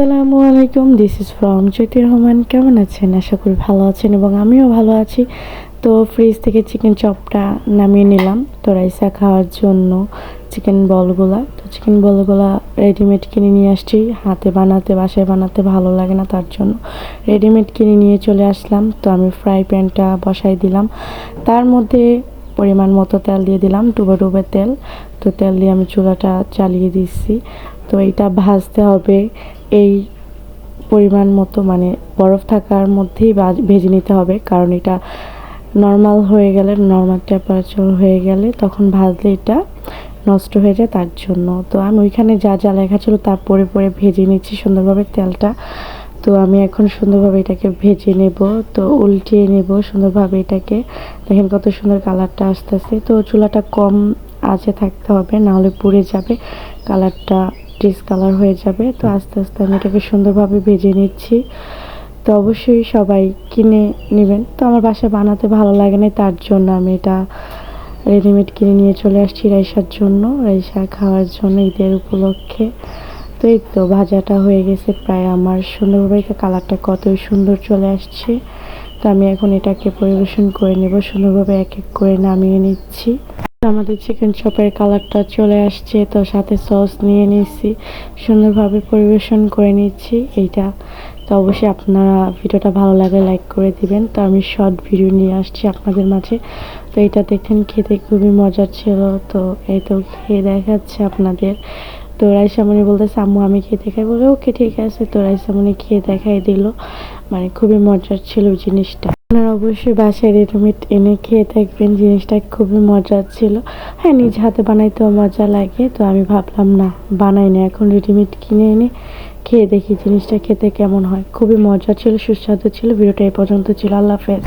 আসসালামু আলাইকুম this is from Jyoti Rahman কেমন আছেন? আশা করি ভালো আছেন এবং আমিও ভালো আছি। তো ফ্রিজ থেকে চিকেন চপটা নামিয়ে নিলাম তো রাইসা খাওয়ার জন্য চিকেন বলগুলা। তো চিকেন বলগুলা রেডিমেড কিনে নিয়ে আসছি। হাতে বানাতে, বাসায় বানাতে ভালো লাগে না তার জন্য। রেডিমেড কিনে নিয়ে চলে আসলাম। তো আমি ফ্রাই প্যানটা বসাই দিলাম। তার মধ্যে পরিমাণ মতো তেল দিয়ে দিলাম, ডুবে ডুবে তেল। তো তেল দিয়ে আমি চুলাটা চালিয়ে দিচ্ছি। তো এটা ভাজতে হবে এই পরিমাণ মতো মানে বরফ থাকার মধ্যেই ভাজ- নিতে হবে। কারণ এটা নর্মাল হয়ে গেলে নর্মাল টেম্পারেচার হয়ে গেলে তখন ভাজলে এটা নষ্ট হয়ে যায় তার জন্য। তো আমি ওইখানে যা যা লেখা ছিল তার পরে পরে ভেজে নিচ্ছি সুন্দরভাবে তেলটা। তো আমি এখন সুন্দরভাবে এটাকে ভেজে নেব, তো উল্টিয়ে নেব সুন্দরভাবে এটাকে। দেখেন কত সুন্দর কালারটা আসতেছে। তো চুলাটা কম আঁচে থাকতে হবে, নাহলে পুড়ে যাবে। কালারটা ডিসকালার হয়ে যাবে। তো আস্তে আস্তে আমি এটাকে সুন্দরভাবে ভেজে নিচ্ছি। তো অবশ্যই সবাই কিনে নেবেন। তো আমার বাসায় বানাতে ভালো লাগে না, তার জন্য আমি এটা রেডিমেড কিনে নিয়ে চলে আসছি রাইসার জন্য, রাইসা খাওয়ার জন্য ঈদের উপলক্ষে। তো এই তো ভাজাটা হয়ে গেছে প্রায় আমার। সুন্দরভাবে কালারটা কতই সুন্দর চলে আসছে। তো আমি এখন এটাকে পরিবেশন করে নেব। সুন্দরভাবে এক এক করে নামিয়ে নিচ্ছি। আমাদের চিকেন চপের কালারটা চলে আসছে, তো সাথে সস নিয়ে নিচ্ছি সুন্দরভাবে পরিবেশন করে নিচ্ছি এইটা। তো অবশ্যই আপনারা ভিডিওটা ভালো লাগলে লাইক করে দিবেন। তো আমি শর্ট ভিডিও নিয়ে আসছি আপনাদের মাঝে। তো এটা দেখেন, খেতে খুবই মজার ছিল। তো এই তো খেয়ে দেখাচ্ছে আপনাদের। তো রাইসামণি বলতেছে, আম্মু, আমি খেয়ে দেখাই। বলে, ওকে, ঠিক আছে। তো রাইসামণি খেয়ে দেখাই দিল। মানে খুবই মজার ছিল জিনিসটা। আপনারা অবশ্যই বাসায় রেডিমেড এনে খেয়ে থাকবেন, জিনিসটা খুবই মজার ছিল। হ্যাঁ নিজ হাতে বানাইতেও মজা লাগে, তো আমি ভাবলাম, না, বানাই না, এখন রেডিমেড কিনে এনে খেয়ে দেখি জিনিসটা খেতে কেমন হয়। খুবই মজা ছিল, সুস্বাদু ছিল, ভিডিওটা এই পর্যন্ত ছিল, আল্লাহ হাফেজ।